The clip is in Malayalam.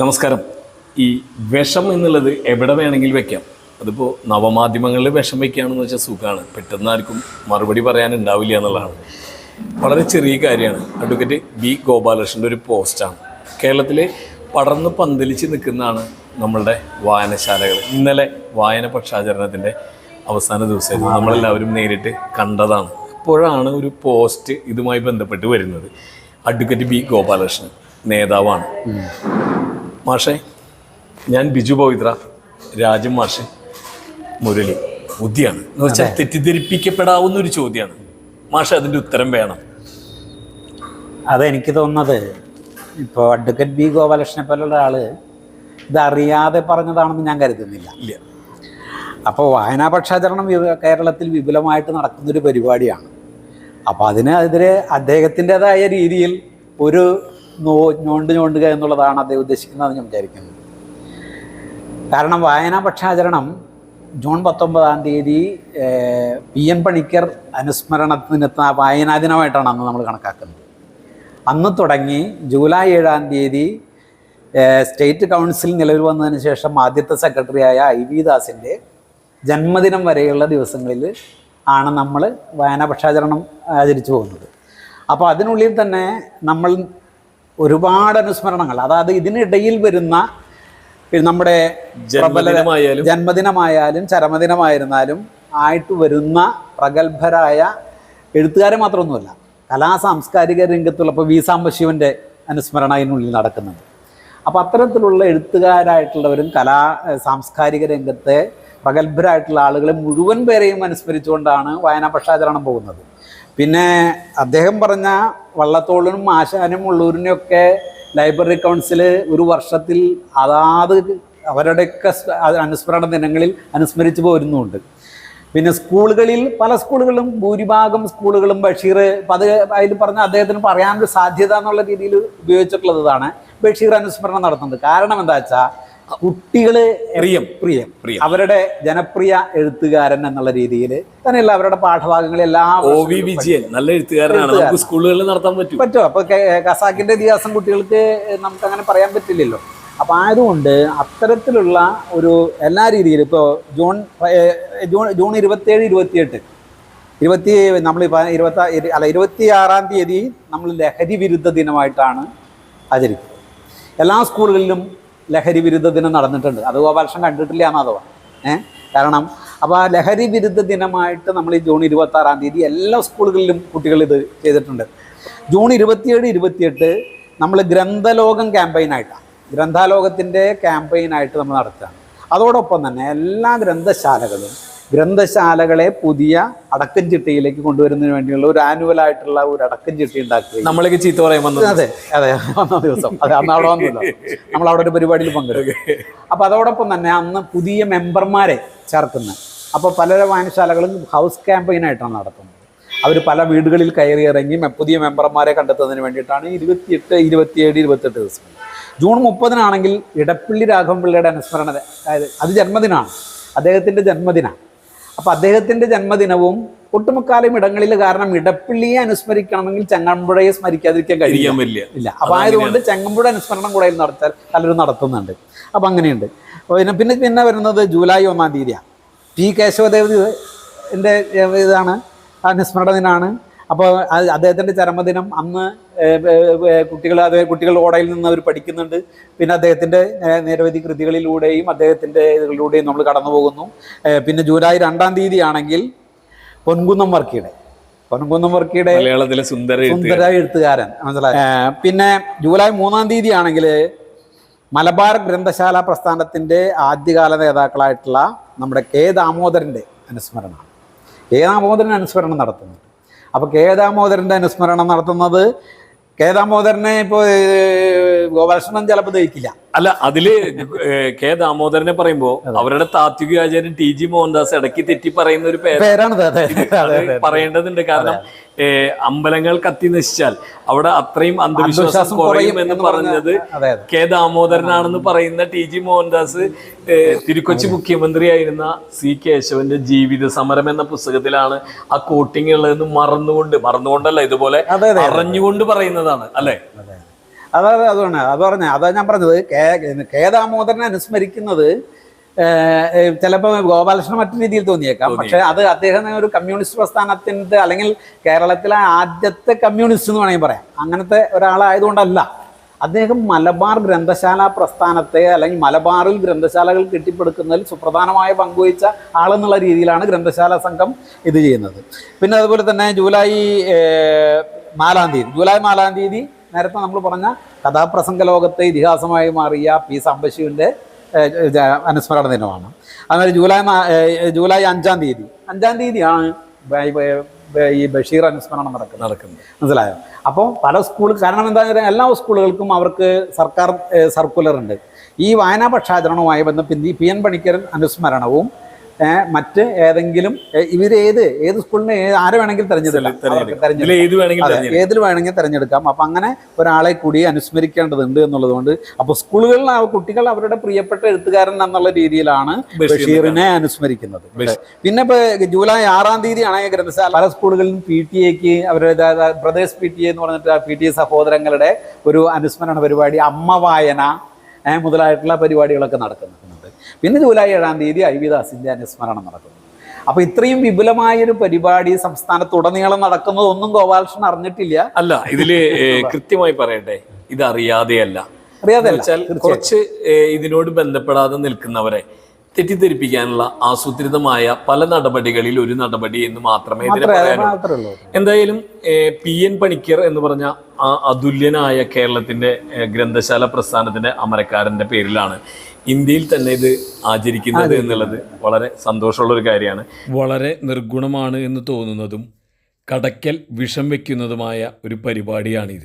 നമസ്കാരം. ഈ വിഷം എന്നുള്ളത് എവിടെ വേണമെങ്കിലും വെക്കാം. അതിപ്പോൾ നവമാധ്യമങ്ങളിൽ വിഷം വെക്കുകയാണെന്ന് വെച്ചാൽ സുഖമാണ് പെട്ടെന്ന് ആർക്കും മറുപടി പറയാനുണ്ടാവില്ല എന്നുള്ളതാണ്. വളരെ ചെറിയ കാര്യമാണ്. അഡ്വക്കേറ്റ് ബി ഗോപാലകൃഷ്ണന്റെ ഒരു പോസ്റ്റാണ്. കേരളത്തിലെ പടർന്ന് പന്തലിച്ച് നിൽക്കുന്നതാണ് നമ്മളുടെ വായനശാലകൾ. ഇന്നലെ വായന പക്ഷാചരണത്തിന്റെ അവസാന ദിവസമായിരുന്നു. നമ്മളെല്ലാവരും നേരിട്ട് കണ്ടതാണ്. അപ്പോഴാണ് ഒരു പോസ്റ്റ് ഇതുമായി ബന്ധപ്പെട്ട് വരുന്നത്. അഡ്വക്കേറ്റ് ബി ഗോപാലകൃഷ്ണൻ നേതാവാണ്. മാഷെ ഞാൻ ബിജു പവിത്ര രാജൻ മാഷ് മുരളി. ബുദ്ധിയാണ്. എന്ന് വെച്ചാൽ തെറ്റിദ്ധരിപ്പിക്കപ്പെടാവുന്ന ഒരു ചോദ്യമാണ്. മാഷ അതിന്റെ ഉത്തരം വേണം. അതെനിക്ക് തോന്നുന്നത് ഇപ്പോൾ അഡ്വക്കേറ്റ് ബി ഗോപാലകൃഷ്ണനെ പോലുള്ള ആൾ ഇതറിയാതെ പറഞ്ഞതാണെന്ന് ഞാൻ കരുതുന്നില്ല. ഇല്ല. അപ്പോൾ വായനാ പക്ഷാചരണം കേരളത്തിൽ വിപുലമായിട്ട് നടക്കുന്നൊരു പരിപാടിയാണ്. അപ്പോൾ അതിനെതിരെ അദ്ദേഹത്തിന്റെതായ രീതിയിൽ ഒരു നോ ഞോണ്ട് ഞോണ്ടുക എന്നുള്ളതാണ് അദ്ദേഹം ഉദ്ദേശിക്കുന്നതെന്ന് ഞാൻ വിചാരിക്കുന്നത് കാരണം വായനാ പക്ഷാചരണം ജൂൺ പത്തൊമ്പതാം തീയതി പി എൻ പണിക്കർ അനുസ്മരണത്തിനെത്തുന്ന വായനാ ദിനമായിട്ടാണ് അന്ന് നമ്മൾ കണക്കാക്കുന്നത്. അന്ന് തുടങ്ങി ജൂലൈ ഏഴാം തീയതി സ്റ്റേറ്റ് കൗൺസിൽ നിലവിൽ വന്നതിന് ശേഷം ആദ്യത്തെ സെക്രട്ടറിയായ ഐ വി ദാസിന്റെ ജന്മദിനം വരെയുള്ള ദിവസങ്ങളിൽ ആണ് നമ്മൾ വായനാ പക്ഷാചരണം ആചരിച്ചു പോകുന്നത്. അപ്പോൾ അതിനുള്ളിൽ തന്നെ നമ്മൾ ഒരുപാട് അനുസ്മരണങ്ങൾ. അതായത് ഇതിനിടയിൽ വരുന്ന നമ്മുടെ ജന്മദിനമായാലും ജന്മദിനമായാലും ചരമദിനമായിരുന്നാലും ആയിട്ട് വരുന്ന പ്രഗത്ഭരായ എഴുത്തുകാരെ മാത്രമൊന്നുമല്ല കലാ സാംസ്കാരിക രംഗത്തുള്ള ഇപ്പോൾ വി സാംബശിവന്റെ അനുസ്മരണ അതിനുള്ളിൽ നടക്കുന്നുണ്ട്. അപ്പോൾ അത്തരത്തിലുള്ള എഴുത്തുകാരായിട്ടുള്ളവരും കലാ സാംസ്കാരിക രംഗത്തെ പ്രഗത്ഭരായിട്ടുള്ള ആളുകളെ മുഴുവൻ പേരെയും അനുസ്മരിച്ചുകൊണ്ടാണ് വായനാ പക്ഷാചരണം പോകുന്നത്. പിന്നെ അദ്ദേഹം പറഞ്ഞ വള്ളത്തോളിനും ആശാനും ഉള്ളൂരിനെയൊക്കെ ലൈബ്രറി കൗൺസിൽ ഒരു വർഷത്തിൽ അതാത് അവരുടെയൊക്കെ അനുസ്മരണ ദിനങ്ങളിൽ അനുസ്മരിച്ചു പോരുന്നുണ്ട്. പിന്നെ സ്കൂളുകളിൽ പല സ്കൂളുകളും ഭൂരിഭാഗം സ്കൂളുകളും ബഷീർ അത് അതിൽ പറഞ്ഞ അദ്ദേഹത്തിന് പറയാനൊരു സാധ്യത എന്നുള്ള രീതിയിൽ ഉപയോഗിച്ചിട്ടുള്ളതാണ് ബഷീർ അനുസ്മരണം നടത്തുന്നത്. കാരണം എന്താ വെച്ചാൽ കുട്ടികൾ പ്രിയം. പ്രിയം. പ്രിയം. അവരുടെ ജനപ്രിയ എഴുത്തുകാരൻ എന്നുള്ള രീതിയിൽ തന്നെയല്ല അവരുടെ പാഠഭാഗങ്ങളിൽ എല്ലാ ഒ വി വിജയൻ നല്ല എഴുത്തുകാരനാണ്. നമുക്ക് സ്കൂളുകളിൽ നടത്താൻ പറ്റും. പറ്റും. അപ്പൊ കസാക്കിന്റെ ഇതിഹാസം കുട്ടികൾക്ക് നമുക്ക് അങ്ങനെ പറയാൻ പറ്റില്ലല്ലോ. അപ്പൊ ആയതുകൊണ്ട് അത്തരത്തിലുള്ള ഒരു എല്ലാ രീതിയിലും ഇപ്പോൾ ജൂൺ ജൂൺ ജൂൺ ഇരുപത്തേഴ് ഇരുപത്തിയെട്ട് ഇരുപത്തി നമ്മൾ ഇരുപത്തി അല്ല ഇരുപത്തി ആറാം തീയതി നമ്മൾ ലഹരി വിരുദ്ധ ദിനമായിട്ടാണ് ആചരിക്കുന്നത്. എല്ലാ സ്കൂളുകളിലും ലഹരി വിരുദ്ധ ദിനം നടന്നിട്ടുണ്ട്. അത് ഗോപാലകൃഷ്ണൻ കണ്ടിട്ടില്ല എന്നതോ ഏഹ് കാരണം അപ്പോൾ ആ ലഹരി വിരുദ്ധ ദിനമായിട്ട് നമ്മൾ ഈ ജൂൺ ഇരുപത്തി ആറാം തീയതി എല്ലാ സ്കൂളുകളിലും കുട്ടികൾ ഇത് ചെയ്തിട്ടുണ്ട്. ജൂൺ ഇരുപത്തിയേഴ് ഇരുപത്തിയെട്ട് നമ്മൾ ഗ്രന്ഥലോകം ക്യാമ്പയിനായിട്ടാണ് ഗ്രന്ഥാലോകത്തിന്റെ ക്യാമ്പയിനായിട്ട് നമ്മൾ നടത്തുകയാണ്. അതോടൊപ്പം തന്നെ എല്ലാ ഗ്രന്ഥശാലകളും ഗ്രന്ഥശാലകളെ പുതിയ അടക്കം ചിട്ടയിലേക്ക് കൊണ്ടുവരുന്നതിന് വേണ്ടിയുള്ള ഒരു ആനുവൽ ആയിട്ടുള്ള ഒരു അടക്കം ചിട്ടി ഉണ്ടാക്കി നമ്മളൊക്കെ ചീത്ത പറയാൻ വന്നത് അതെ അതെ. വന്ന ദിവസം. അതെ അന്ന് അവിടെ വന്നില്ല. നമ്മൾ അവിടെ ഒരു പരിപാടിയിൽ പങ്കെടുക്കും അപ്പൊ അതോടൊപ്പം തന്നെ അന്ന് പുതിയ മെമ്പർമാരെ ചേർക്കുന്ന അപ്പോൾ പല വായനശാലകളും ഹൗസ് ക്യാമ്പയിനായിട്ടാണ് നടത്തുന്നത്. അവർ പല വീടുകളിൽ കയറി ഇറങ്ങി പുതിയ മെമ്പർമാരെ കണ്ടെത്തുന്നതിന് വേണ്ടിയിട്ടാണ് ഇരുപത്തിയെട്ട് ഇരുപത്തിയേഴ് ഇരുപത്തെട്ട് ദിവസം. ജൂൺ മുപ്പതിനാണെങ്കിൽ ഇടപ്പള്ളി രാഘവൻ പിള്ളയുടെ അനുസ്മരണ അതായത് അത് ജന്മദിനമാണ്. അദ്ദേഹത്തിന്റെ ജന്മദിനമാണ് അപ്പോൾ അദ്ദേഹത്തിന്റെ ജന്മദിനവും ഒട്ടുമുക്കാലും ഇടങ്ങളിൽ കാരണം ഇടപ്പള്ളിയെ അനുസ്മരിക്കണമെങ്കിൽ ചങ്ങമ്പുഴയെ സ്മരിക്കാതിരിക്കാൻ കഴിയില്ല. പറ്റില്ല. ഇല്ല. അപ്പം ആയതുകൊണ്ട് ചങ്ങമ്പുഴ അനുസ്മരണം കൂടെ നടത്താൻ പലരും നടത്തുന്നുണ്ട്. അപ്പം അങ്ങനെയുണ്ട്. പിന്നെ പിന്നെ പിന്നെ വരുന്നത് ജൂലൈ ഒന്നാം തീയതിയാണ്. പി കേശവദേവ് എന്റെ ഇതാണ്. അനുസ്മരണ ദിനമാണ് അപ്പോൾ അദ്ദേഹത്തിന്റെ ചരമദിനം അന്ന് കുട്ടികൾ അത് കുട്ടികൾ ഓടയിൽ നിന്ന് അവർ പഠിക്കുന്നുണ്ട്. പിന്നെ അദ്ദേഹത്തിന്റെ നിരവധി കൃതികളിലൂടെയും അദ്ദേഹത്തിന്റെ ഇതിലൂടെയും നമ്മൾ കടന്നു പോകുന്നു പിന്നെ ജൂലൈ രണ്ടാം തീയതി ആണെങ്കിൽ പൊൻകുന്നം വർക്കിയുടെ പൊൻകുന്നം വർക്കിയുടെ മലയാളത്തിലെ സുന്ദര സുന്ദര എഴുത്തുകാരൻ മനസ്സിലായി? പിന്നെ ജൂലൈ മൂന്നാം തീയതി ആണെങ്കിൽ മലബാർ ഗ്രന്ഥശാല പ്രസ്ഥാനത്തിന്റെ ആദ്യകാല നേതാക്കളായിട്ടുള്ള നമ്മുടെ കെ ദാമോദരന്റെ അനുസ്മരണമാണ്. കെ ദാമോദരൻ അനുസ്മരണം നടത്തുന്നുണ്ട്. അപ്പോൾ കെ ദാമോദരന്റെ അനുസ്മരണം നടത്തുന്നത് കെ ദാമോദരനെ ഇപ്പോൾ ഗോപാലകൃഷ്ണൻ ചിലപ്പോൾ ദഹിക്കില്ല. അല്ല അതിൽ കെ ദാമോദരനെ പറയുമ്പോ അവരുടെ താത്വിക ആചാര്യൻ ടി ജി മോഹൻദാസ് ഇടയ്ക്ക് തെറ്റി പറയുന്ന ഒരു പേരാണ് പറയേണ്ടതുണ്ട്. കാരണം അമ്പലങ്ങൾ കത്തി നശിച്ചാൽ അവിടെ അത്രയും അന്ധവിശ്വാസം കുറയും എന്ന് പറഞ്ഞത് കെ ദാമോദരനാണെന്ന് പറയുന്ന ടി ജി മോഹൻദാസ് തിരുക്കൊച്ചി മുഖ്യമന്ത്രിയായിരുന്ന സി കേശവന്റെ ജീവിത സമരം എന്ന പുസ്തകത്തിലാണ് ആ കോട്ടിങ് ഉള്ളതെന്ന് മറന്നുകൊണ്ട് മറന്നുകൊണ്ടല്ല ഇതുപോലെ അറിഞ്ഞുകൊണ്ട് പറയുന്നതാണ് അല്ലെ? അതെ അതായത് അതുകൊണ്ട് അത് പറഞ്ഞ അതാ ഞാൻ പറഞ്ഞത് കെ കെ ദാമോദരനെ അനുസ്മരിക്കുന്നത് ചിലപ്പോൾ ഗോപാലകൃഷ്ണൻ മറ്റു രീതിയിൽ തോന്നിയേക്കാം. പക്ഷെ അത് അദ്ദേഹം ഒരു കമ്മ്യൂണിസ്റ്റ് പ്രസ്ഥാനത്തിന്റെ അല്ലെങ്കിൽ കേരളത്തിലെ ആദ്യത്തെ കമ്മ്യൂണിസ്റ്റ് എന്ന് വേണമെങ്കിൽ പറയാം. അങ്ങനത്തെ ഒരാളായതുകൊണ്ടല്ല. അദ്ദേഹം മലബാർ ഗ്രന്ഥശാല പ്രസ്ഥാനത്തെ അല്ലെങ്കിൽ മലബാറിൽ ഗ്രന്ഥശാലകൾ കെട്ടിപ്പടുക്കുന്നതിൽ സുപ്രധാനമായ പങ്കുവഹിച്ച ആളെന്നുള്ള രീതിയിലാണ് ഗ്രന്ഥശാല സംഘം ഇത് ചെയ്യുന്നത്. പിന്നെ അതുപോലെ തന്നെ ജൂലൈ നാലാം തീയതി. ജൂലൈ നാലാം തീയതി നേരത്തെ നമ്മൾ പറഞ്ഞ കഥാപ്രസംഗ ലോകത്തെ ഇതിഹാസമായി മാറിയ പി സാംബശിവന്റെ അനുസ്മരണ ദിനമാണ്. അതുപോലെ ജൂലൈ ജൂലൈ അഞ്ചാം തീയതി. അഞ്ചാം തീയതിയാണ് ഈ ബഷീർ അനുസ്മരണം നടക്കുന്നത്. നടക്കുന്നത്. മനസ്സിലായോ? അപ്പോൾ പല സ്കൂൾ കാരണം എന്താ വെച്ചാൽ എല്ലാ സ്കൂളുകൾക്കും അവർക്ക് സർക്കാർ സർക്കുലർ ഉണ്ട്. ഈ വായനാ പക്ഷാചരണവുമായി ബന്ധപ്പെട്ട് പി എൻ പണിക്കരൻ അനുസ്മരണവും മറ്റ് ഏതെങ്കിലും ഇവർ ഇവരേത് ഏത് സ്കൂളിനെ ഏത് ആരെ വേണമെങ്കിലും തെരഞ്ഞെടുക്കാം. ഏത്. ഏതിൽ വേണമെങ്കിൽ തെരഞ്ഞെടുക്കാം. അപ്പം അങ്ങനെ ഒരാളെ കൂടി അനുസ്മരിക്കേണ്ടതുണ്ട് എന്നുള്ളതുകൊണ്ട് അപ്പോൾ സ്കൂളുകളിൽ ആ കുട്ടികൾ അവരുടെ പ്രിയപ്പെട്ട എഴുത്തുകാരൻ എന്നുള്ള രീതിയിലാണ് ബഷീറിനെ അനുസ്മരിക്കുന്നത്. പിന്നെ ഇപ്പൊ ജൂലൈ ആറാം തീയതിയാണ് ഗ്രന്ഥശാല. പല സ്കൂളുകളിലും പി ടി എക്ക് അവരുടെ ബ്രദേഴ്സ് പി ടി എ എന്ന് പറഞ്ഞിട്ട് പി ടി എ സഹോദരങ്ങളുടെ ഒരു അനുസ്മരണ പരിപാടി അമ്മ വായന മുതലായിട്ടുള്ള പരിപാടികളൊക്കെ നടക്കുന്നുണ്ട്. പിന്നെ ജൂലൈ ഏഴാം തീയതി ഐ വി ദാസിന്റെ അനുസ്മരണം നടക്കുന്നു. അപ്പൊ ഇത്രയും വിപുലമായൊരു പരിപാടി സംസ്ഥാനത്തുടനീളം നടക്കുന്നത് ഒന്നും ഗോപാലകൃഷ്ണൻ അറിഞ്ഞിട്ടില്ല. അല്ല ഇതിൽ കൃത്യമായി പറയട്ടെ ഇത് അറിയാതെയല്ല അറിയാതെ കുറച്ച് ഇതിനോട് ബന്ധപ്പെടാതെ നിൽക്കുന്നവരെ തെറ്റിദ്ധരിപ്പിക്കാനുള്ള ആസൂത്രിതമായ പല നടപടികളിൽ ഒരു നടപടി എന്ന് മാത്രമേ ഇതിനെ പറയാനുള്ളൂ. എന്തായാലും പി. എൻ. പണിക്കർ എന്ന് പറഞ്ഞ ആ അതുല്യനായ കേരളത്തിന്റെ ഗ്രന്ഥശാല പ്രസ്ഥാനത്തിന്റെ അമരക്കാരന്റെ പേരിലാണ് ഇന്ത്യയിൽ തന്നെ ഇത് ആചരിക്കുന്നത് എന്നുള്ളത് വളരെ സന്തോഷമുള്ള ഒരു കാര്യമാണ്. വളരെ നിർഗുണമാണ് എന്ന് തോന്നുന്നതും കടക്കൽ വിഷം വെക്കുന്നതുമായ ഒരു പരിപാടിയാണിത്.